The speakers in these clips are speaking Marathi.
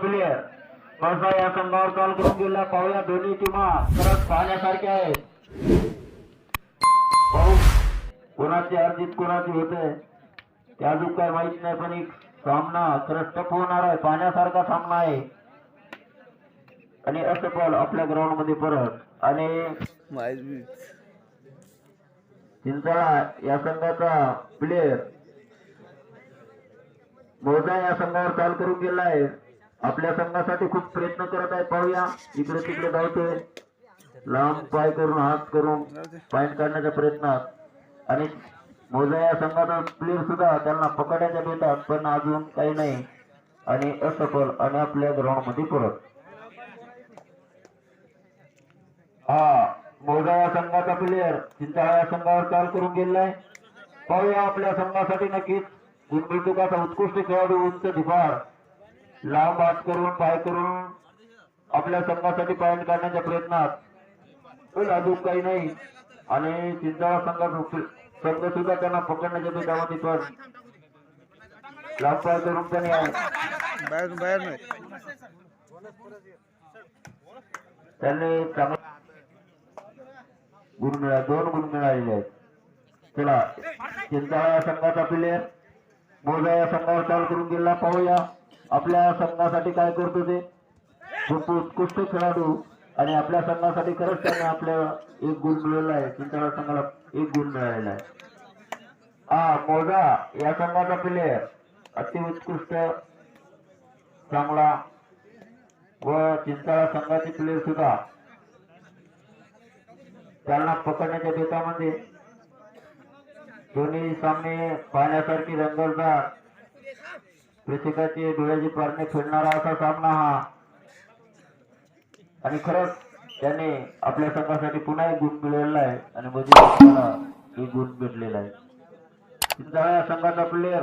प्लेयर बसा या संघावर कॉल करून गेला पाहूया दोन्ही टीमा खरंच पाहण्यासारख्या आहेत पाहू कोणाची अर्जित कोणाची होते? ते अजून काय माहीत नाही पण एक सामना खरंच टफ होणार आहे. पाहण्यासारखा सामना आहे. आणि असं बॉल आपल्या ग्राउंडमध्ये परत. आणि चिंचाळा या संघाचा प्लेयर मोजा या संघावर चाल करून गेला आहे आपल्या संघासाठी खूप प्रयत्न करत आहे. पाहूया. इकडे तिकडे धावतोय. लांब पाय करून हात करून पॉईंट काढण्याच्या प्रयत्नात आणि मोजा या संघाचा प्लेयर सुद्धा त्यांना पकडायच्या देतात पण अजून काही नाही. आणि असफल आणि आपल्या ग्राउंडमध्ये परत. हा मोजा या संघाचा प्लेयर चिंचाळा या संघावर चाल करून गेलाय पाहूया आपल्या संघासाठी नक्कीच. गुणबिलटुकाचा उत्कृष्ट खेळाडू उंच धिपाड लांब हात करून पाय करून आपल्या संघासाठी पॉईंट काढण्याच्या प्रयत्नात. पण अजून काही नाही. आणि चिंचाळा संघाचा संघ सुद्धा त्यांना पकडण्याच्या बेटामध्ये पण लांब पाय करून नाही. त्यांनी चांगला गुण मिळा दोन गुण मिळालेले आहेत. चला चिंचाळा संघाचा प्लेयर मोजा या संघावर चाल करून गेला पाहूया. आपल्या संघासाठी काय करतो ते? खूप उत्कृष्ट खेळाडू. आणि आपल्या संघासाठी खरंच त्याने आपल्या एक गुण मिळवला आहे. चिंताळा संघाला एक गुण मिळालेला आहे. हा मोजा. या संघाचा प्लेयर अतिउत्कृष्ट चांगला व चिंताळा संघाचे प्लेयर सुद्धा. त्यांना पकडण्याच्या बेतामध्ये. दोन्ही सामने पाहण्यासारखी रंगलदार प्रेक्षकाची डोळ्याची पारणे फेडणारा असा सामना हा. आणि खरंच त्याने आपल्या संघासाठी पुन्हा एक गुण मिळवलेला आहे. आणि मधील एक गुण भेटलेला आहे. चिंचाळा या संघाचा प्लेअर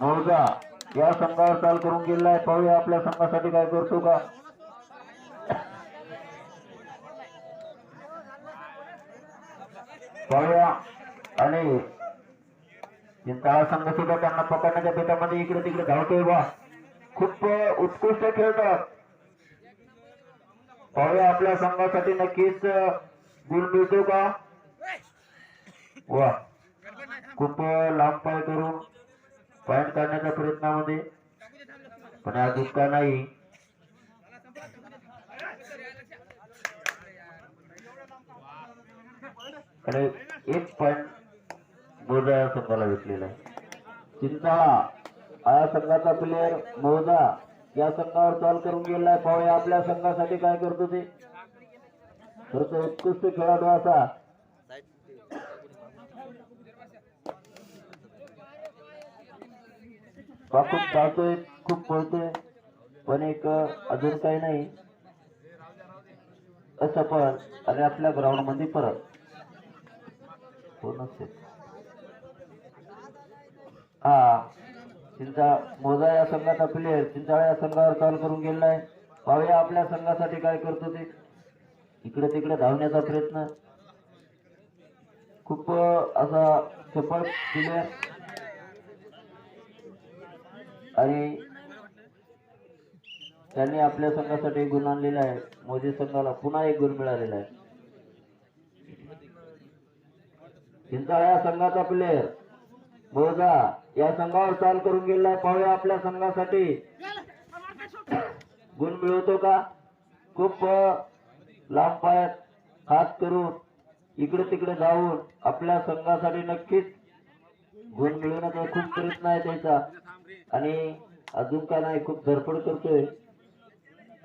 मौजा या संघावर चाल करून गेलेला आहे. पाहूया आपल्या संघासाठी काय करतो का? पाहूया. आणि चिंताळा संघ सुद्धा त्यांना पकडण्याच्या बेटामध्ये इकडे तिकडे धावतोय वा खूप उत्कृष्ट खेळतात. पाहूया आपल्या संघासाठी नक्कीच गुण मिळतो का? वा. खूप लांब पाय करून पॉईंट काढण्याच्या प्रयत्नामध्ये. पण हा दुःखा नाही. आणि एक पॉईंट मोजा या संघाला भेटलेला आहे. चिंताळा या संघाचा प्लेयर मोजा या संघावर चाल करून गेलाय पाहूया आपल्या संघासाठी काय करतो ते. खरंच उत्कृष्ट खेळाडू असा. खूप चालतोय खूप पळतोय पण एक अजून काही नाही. असफल आणि आपल्या ग्राउंडमध्ये परत. कोण नसेल. हा. चिंचा मोजा या संघाचा प्लेअर चिंचाळा या संघावर चाल करून गेलेला आहे. पाहूया आपल्या संघासाठी काय करतो ते. इकडे तिकडे धावण्याचा प्रयत्न. खूप असा चपळ प्लेयर आणि त्यांनी आपल्या संघासाठी गुण आणलेला आहे. मोदी संघाला पुन्हा एक गुण मिळालेला आहे. चिंचाळा या संघाचा प्लेअर मोजा या संघावर चाल करून गेलाय पाहूया आपल्या संघासाठी. गुण मिळवतो का? खूप लांब पायात हात करून इकडे तिकडे जाऊन आपल्या संघासाठी नक्कीच गुण मिळवण्याचा खूप प्रयत्न आहे त्याचा. आणि अजून काय नाही खूप धडपड करतोय.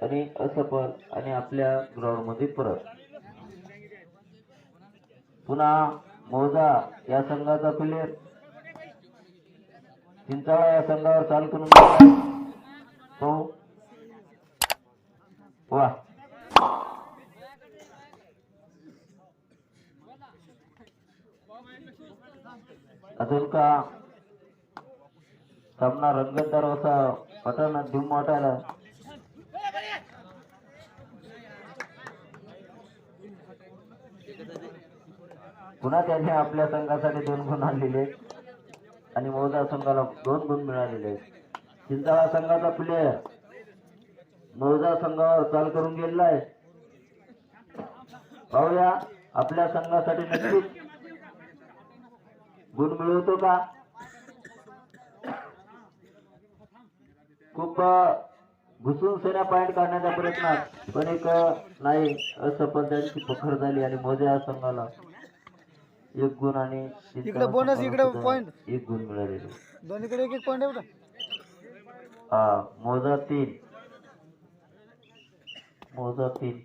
आणि असफल आणि आपल्या ग्राउंडमध्ये परत. पुन्हा मोजा या संघाचा प्लेयर चिंचाळा या संघावर चाल करून हो. वा. अजून का? सामना रंगतदार असा वाटायला धूम वाटायला. पुन्हा त्याने आपल्या संघासाठी दोन गुण आणलेले. आहेत आणि मोजा संघाला दोन गुण मिळालेले आहेत. चिंताळा संघाचा प्लेयर मौजा संघावर चाल करून गेलेला आहे. पाहूया आपल्या संघासाठी नक्कीच गुण मिळवतो का? खूप घुसून सेना पॉइंट काढण्याचा प्रयत्न पण एक नाही असफल त्यांची पकड झाली आणि मोजा संघाला एक गुण आणि इकडे संघाला इकडे point. एक गुण मिळालेले दोन्हीकडे एक एक पॉईंट आहे बघा हा मोजा तीन. मोजा तीन.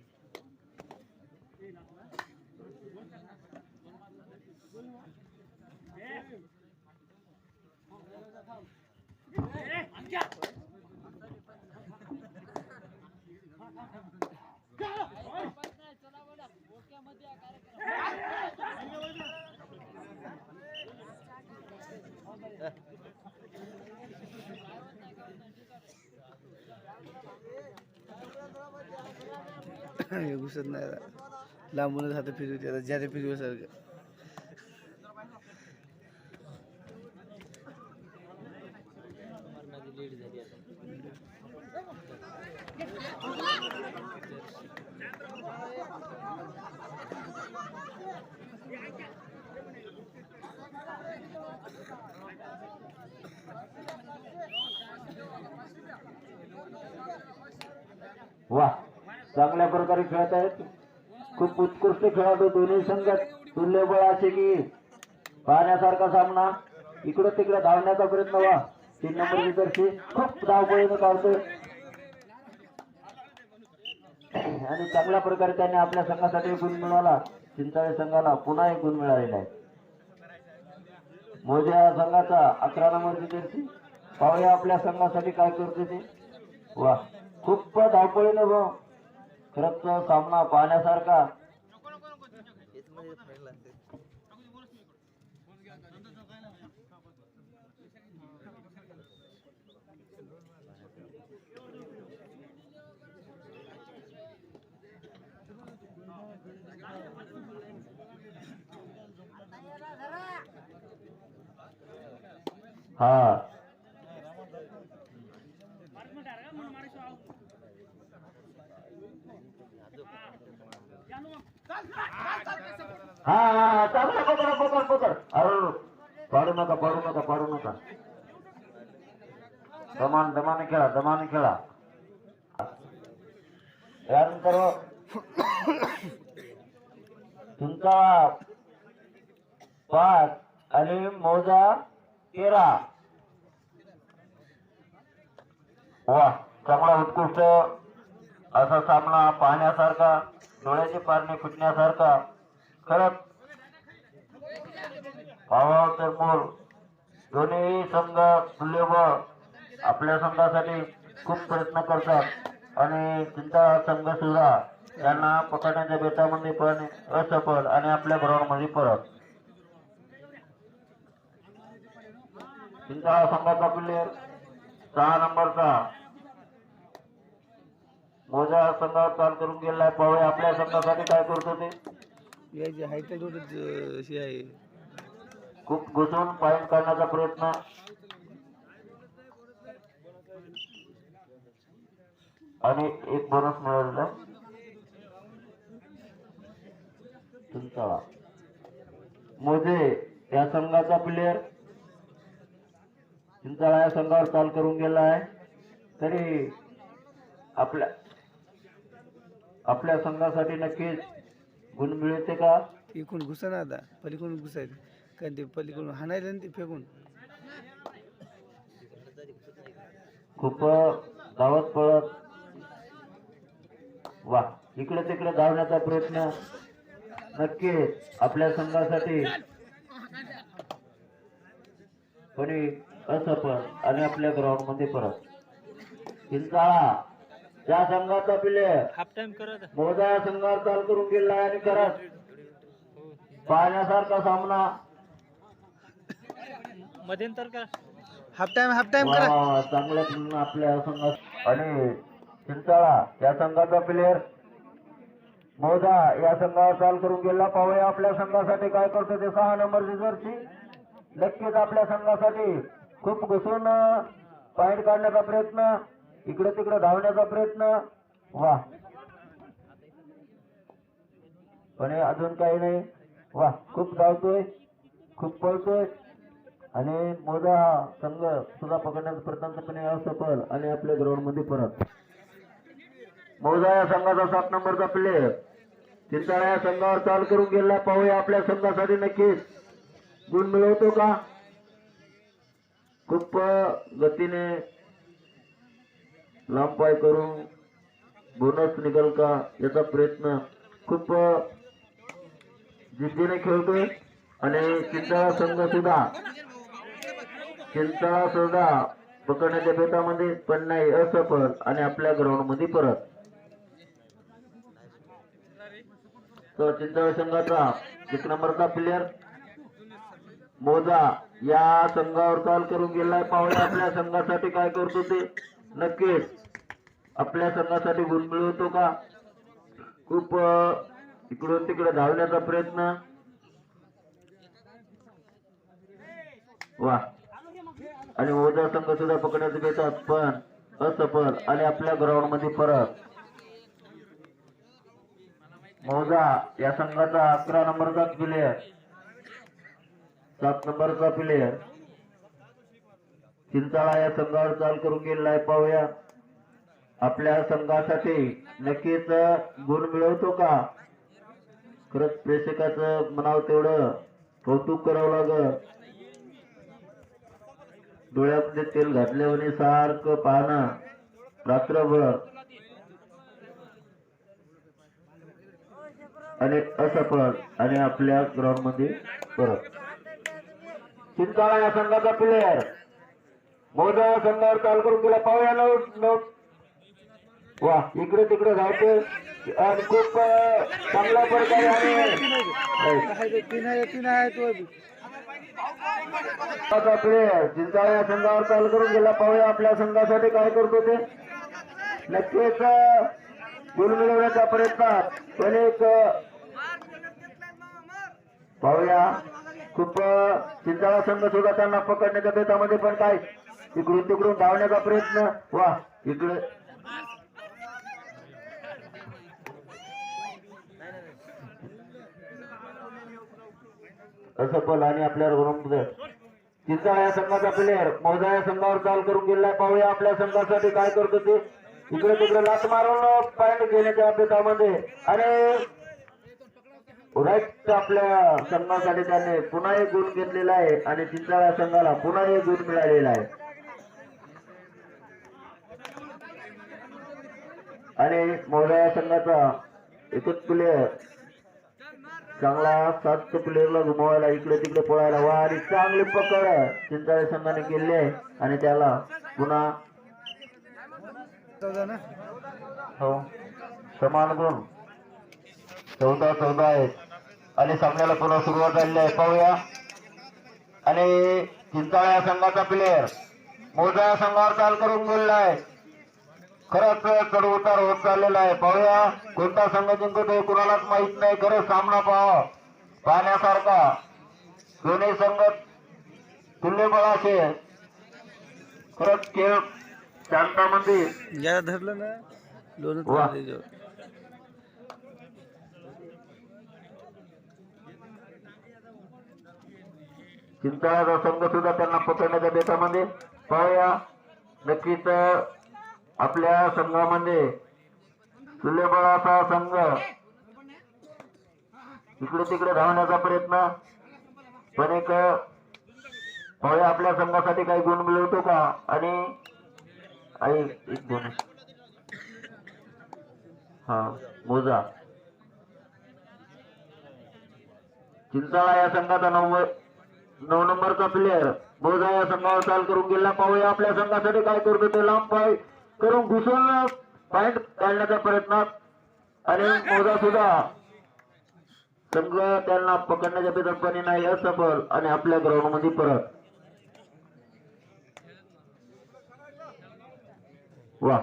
हे नाही लांबूनच हात फिरवते आता ज्यादा फिरवसारखं वा चांगल्या प्रकारे खेळत आहेत. खूप उत्कृष्ट खेळाडू दोन्ही संघात तुल्यबळ असे की पाहण्यासारखा सामना. इकडं तिकडे धावण्याचा प्रयत्न व्हा. तीन नंबर विदर्शी खूप धावपळीनं धावतोय. आणि चांगल्या प्रकारे त्याने आपल्या संघासाठी गुण मिळवला. चिंचाळे संघाला पुन्हा एक गुण मिळालेला आहे. मोजे या संघाचा अकरा नंबर विदर्शी. पाहूया आपल्या संघासाठी काय करते ते. वा खूप धावपळीनं भाऊ खरंच सामना पाहण्यासारखा. हा. हा हा चांगला पकड पकड पकड अरे पाडू नका पाडू नका पाडू नका. दमान दमाने खेळा दमाने खेळा. यानंतर तुमचा पाच आणि मोजा तेरा. वा चांगला उत्कृष्ट असा सामना पाहण्यासारखा. डोळ्याचे पारणे फुटण्यासारखा. खरंच पाहावं तर मोर दोन्ही संघ व आपल्या संघासाठी खूप प्रयत्न करतात. आणि चिंता संघ सुद्धा त्यांना पकडण्याच्या बेतामध्ये पण असफल आणि आपल्या ग्राउंडमध्ये परत. चिंता संघाचा प्लेअर सहा नंबरचा. मोजा संघावर चाल करून गेलाय पाहूया आपल्या संघासाठी काय करतो ते याची अशी आहे. खूप घुसून पॉईंट काढण्याचा प्रयत्न. आणि एक बोनस मिळालेला. तुमचा. मोजे या संघाचा प्लेअर चिंचाळा या संघावर चाल करून गेला आहे. तरी आपल्या आपल्या संघासाठी नक्कीच गुण मिळते का? इकडून घुसा ना आता. पलीकडून घुसायचं. कारण ते पलीकडून हाणायचं ना ते फेकून. खूप धावत पळत. वा इकडे तिकडे धावण्याचा प्रयत्न. नक्की आपल्या संघासाठी. कोणी असफल आणि आपल्या ग्राउंडमध्ये परत. चिंचाळा त्या संघाचा प्लेअर हाफ टाइम करत. मोजा या संघावर चाल करून गेला आणि करत पाहण्यासारखा सामना. मध्यंतर का हाफ टाइम हाफ टाइम करा. आपल्या संघात. आणि चिंचाळा या संघाचा प्लेअर मोजा या संघावर चाल करून गेला पाहूया आपल्या संघासाठी काय करतो ते. सहा नंबरची जर्सी. नक्कीच आपल्या संघासाठी खूप घुसून अं, पॉइंट काढण्याचा प्रयत्न. इकडे तिकडे धावण्याचा प्रयत्न. वा. पण अजून काही नाही. वा खूप धावतोय खूप पळतोय. आणि मोजा संघ सुद्धा पकडण्याचा प्रयत्न असफल आणि आपल्या ग्राउंडमध्ये परत. मोजा या संघाचा सात नंबरचा प्लेयर चिंताळा या संघावर चाल करून गेला पाहूया आपल्या संघासाठी नक्कीच. गुण मिळवतो का? खूप गतीने लांबपाय करून बोनस निघल का याचा प्रयत्न खूप जिद्दीने खेळतोय. आणि चिंताळा संघ सुद्धा चिंताळा सुद्धा पकडण्याच्या बेतामध्ये पण नाही असफल आणि आपल्या ग्राउंडमध्ये परत. तो चिंताळा संघाचा एक नंबरचा प्लेयर मोजा या संघावर कॉल करून गेलाय. पाहुणे आपल्या संघासाठी काय करतो ते? नक्कीच. आपल्या संघासाठी गुण मिळवतो का? खूप इकडून तिकडे धावण्याचा प्रयत्न. वा. आणि ओझा संघ सुद्धा पकडण्याचे घेतात पण असफल. आणि आपल्या ग्राउंडमध्ये परत. मौजा या संघाचा अकरा नंबरचा प्लेयर सात नंबरचा प्लेयर चिंचाळा या संघावर चाल करून गेलेला आहे. पाहूया. आपल्या संघासाठी नक्कीच गुण मिळवतो का? खरंच प्रेक्षकाचं म्हणावं तेवढं कौतुक करावं लागल. डोळ्यामध्ये तेल घातल्यावर सारखं पाहणं रात्रभर. आणि असफल आणि आपल्या ग्राउंडमध्ये परत. चिंताळा या संघाचा प्लेयर मोजा संघावर चाल करून गेला पाहूया. नोट नोट वा इकडे तिकडे धावते. आणि खूप अं, चांगल्या प्रकारे आहे. प्लेयर या संघावर चाल करून गेला पाहूया. आपल्या संघासाठी काय करतो ते? नक्कीच गुण मिळवण्याचा प्रयत्न. पण एक पाहूया. खूप चिंताळा चिंचाळा संघ सुद्धा त्यांना पकडण्याच्या बेतामध्ये पण काय इकडून तिकडून धावण्याचा प्रयत्न. वा इकडे. असं पल आणि आपल्या ग्राउंडमध्ये या संघाचा प्लेयर मोजा या संघावर चाल करून गेलाय पाहूया आपल्या संघासाठी काय करतो ते. इकडे तिकडे लात मारून पॉइंट घेण्याच्या अभ्यासामध्ये. आणि राईट आपल्या संघासाठी त्याने पुन्हा एक गुण घेतलेला आहे. आणि चिंचाळा या संघाला पुन्हा एक गुण मिळालेला आहे. आणि मौजा या संघाचा एकच प्लेयर चांगला सात प्लेअरला घुमवायला इकडे तिकडे पळायला वा आणि चांगली पकड चिंताळे संघाने केली आहे. आणि त्याला पुन्हा हो. समान गुण. चौदा चौदा आहेत आणि सामन्याला पुन्हा सुरुवात झाली आहे. पाहूया. आणि चिंताळ्या संघाचा प्लेयर मोजा संघावर चाल करून बोलला आहे खरंच चढ उतार होत चाललेला आहे. पाहूया कोणता संघ जिंकतो कुणालाच माहीत नाही. खरंच सामना पाहा पाहण्यासारखा दोन्ही संघ तुल्यबळाचे खरंच खेळ शांतामध्ये. ज्याला धरलं ना त्याच्यावर. चिंताळाचा संघ सुद्धा त्यांना पकडण्याच्या बेतामध्ये. पाहूया नक्कीच आपल्या संघामध्ये सुलेबळाचा संघ. इकडे तिकडे धावण्याचा प्रयत्न. पण एक होय आपल्या संघासाठी काही गुण मिळवतो का? आणि आई एक गुण हा मोजा. चिंचाळा या संघाचा नऊ नऊ नंबरचा प्लेयर बोजा या संघावर चाल करून गेला. पाहूया आपल्या संघासाठी काय करतो ते लांब पाय. करून घुसून पॉइंट काढण्याच्या प्रयत्नात आणि मोजा सुद्धा. संघ त्यांना पकडण्याच्या बेदपणे नाही असफल. आणि आपल्या ग्राउंडमध्ये परत. वा.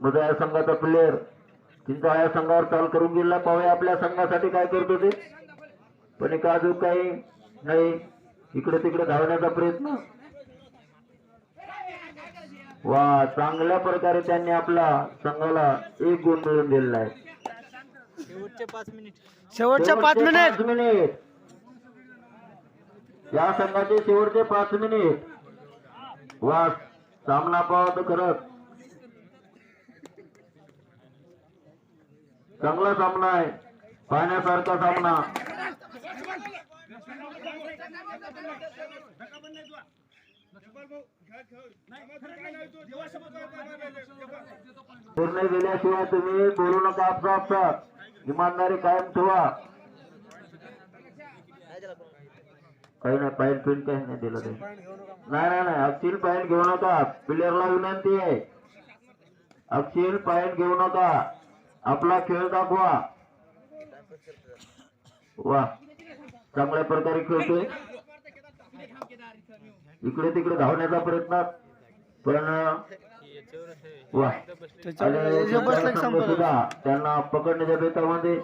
मोजा या संघाचा प्लेयर चिंता या संघावर चाल करून गेला पाहूया. आपल्या संघासाठी काय करतो ते? पण एक अजून काही नाही. इकडे तिकडे धावण्याचा प्रयत्न. वा चांगल्या प्रकारे त्यांनी आपला संघाला एक गुण मिळवून दिलेला आहे. शेवटच्या पाच मिनिट. शेवटचे पाच मिनिट. या संघाचे शेवटचे पाच मिनिट. वा सामना पाहतो खरंच चांगला सामना आहे. पाहण्यासारखा सामना. निर्णय दिल्याशिवाय तुम्ही बोलू नका आपसा इमानदारी कायम ठेवा. काही नाही पाईन पिन काही नाही दिलं ते. नाही नाही नाही अक्षील पाईन घेऊ नका. प्लेअरला विनंती आहे. अक्षील पाईन घेऊ नका. आपला खेळ दाखवा. वा चांगल्या प्रकारे खेळतोय. इकडे तिकडे धावण्याचा प्रयत्न. पण सुद्धा. त्यांना पकडण्याच्या बेतामध्ये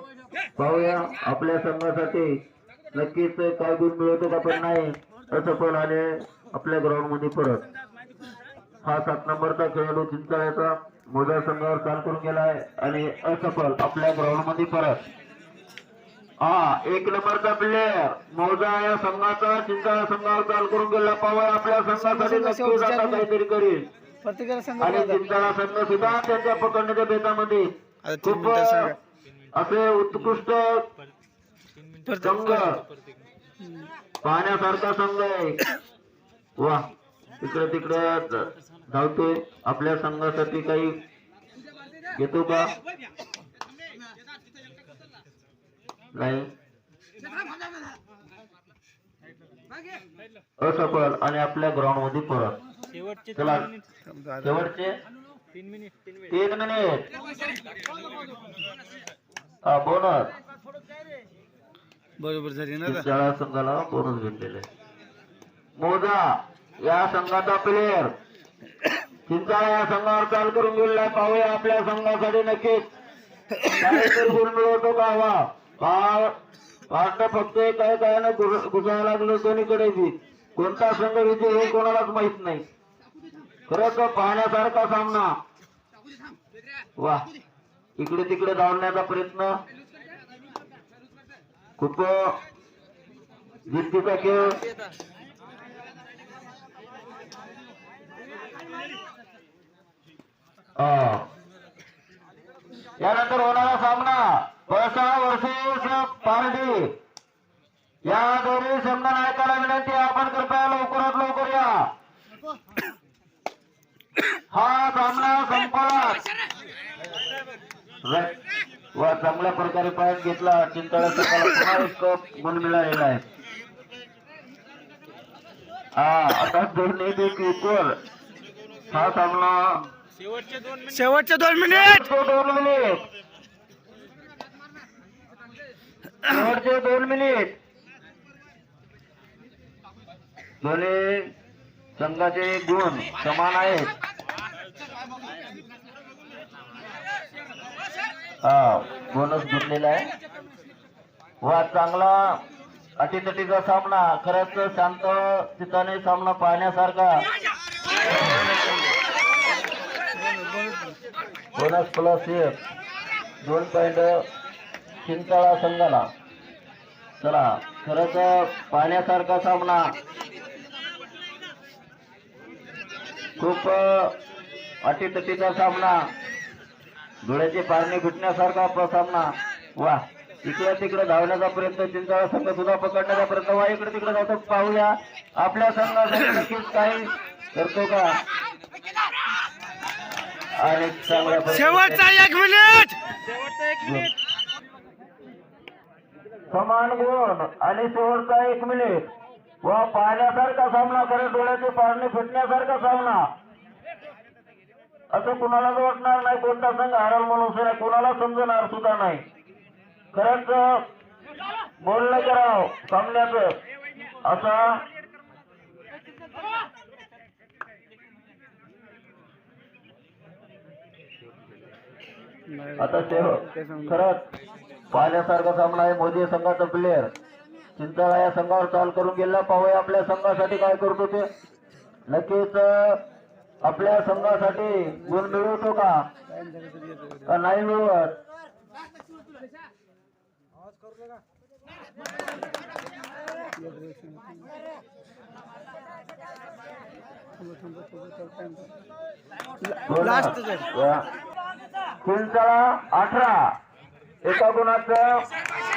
पाहूया. आपल्या संघासाठी नक्कीच काय गुण मिळवतो का पण नाही असफल आले आपल्या ग्राउंडमध्ये परत. हा सात नंबरचा खेळाडू चिंचाळ्याचा मोजा संघावर चाल करून गेलाय. आणि असफल आपल्या ग्राउंडमध्ये परत. हा एक नंबरचा प्लेअर मोजा या संघाचा चिंचाळा संघावर चाल करून गेला. पाहूया आपल्या संघासाठी नक्कीच आता काहीतरी करील. आणि चिंताळा संघ सुद्धा त्यांच्या पकडण्याच्या बेतामध्ये. खूप असे उत्कृष्ट संघ. पाहण्यासारखा संघ आहे. वा इकडे तिकडे धावतोय आपल्या संघासाठी काही घेतो का? नाही. असफल आणि आपल्या ग्राउंडमध्ये परत चला. शेवटचे तीन मिनिट तीन मिनिट तीन मिनिट हा बोनस बरोबर झाली ना आता? शाळा संघाला बोनस भेटलेले. आहे. मोजा या संघाचा प्लेअर चिंचाळा या संघावर चाल करून गेलेला आहे. पाहूया आपल्या संघासाठी नक्कीच. काहीतरी गुण मिळवतो का हवा पा- फक्त काय काय ना घुसायला लागलं दोन्हीकडे बी. कोणता संघ विजय हे कोणालाच माहीत नाही. खरंच पाहण्यासारखा सामना. वा. इकडे तिकडे धावण्याचा प्रयत्न. खूप जिद्दीचा खेळ. हा. यानंतर होणारा सामना. पैसा वर्सेस पारडी या दोन्ही संघ नायकाला विनंती आपण कृपया लवकरात लवकर या. हा सामना संपला. वा चांगल्या प्रकारे पॉईंट घेतला. चिंताळा संघाला गुण मिळालेला आहे. हा आता दोन्ही हा सामना शेवटचे दोन मिनिट. शेवटचे दोन मिनिट. दोन मिनिट. दोन्ही संघाचे गुण समान आहेत. हा बोनस घेतलेला आहे. वा चांगला अटीतटीचा सामना. खरंच शांत चिताने सामना पाहण्यासारखा. बोनस प्लस एक. दोन पॉइंट चिंचाळा संघाला. चला खरंच पाहण्यासारखा सामना. खूप अटीतटीचा सामना. डोळ्याची पारणी फुटण्यासारखा प- सामना. वा इकडे तिकडे धावण्याचा प्रयत्न चिंचाळा संघ सुद्धा पकडण्याचा प्रयत्न. वा इकडे तिकडे जातो पाहूया. आपल्या संघासाठी नक्कीच काही करतो का? आणि चांगल्या प्रकारे- शेवटचा एक मिनिट समान गुण आणि शेवटचा एक मिनिट व पाहण्यासारखा सामना खरं डोळ्याची पारणे फिटण्यासारखा सामना. असं कुणालाच वाटणार नाही कोणता संघ हरल म्हणून सुद्धा कुणाला समजणार सुद्धा नाही. खरंच बोलणं करावं सामन्याचं. असा आता शेव खरंच पाहण्यासारखा सामना आहे मोदी संघाचा प्लेअर चिंताळा या संघावर चाल करून गेला. पाहूया आपल्या संघासाठी काय करतो ते. नक्कीच आपल्या संघासाठी गुण मिळवतो का? नाही मिळवत. चिंचाळा अठरा. Esse é o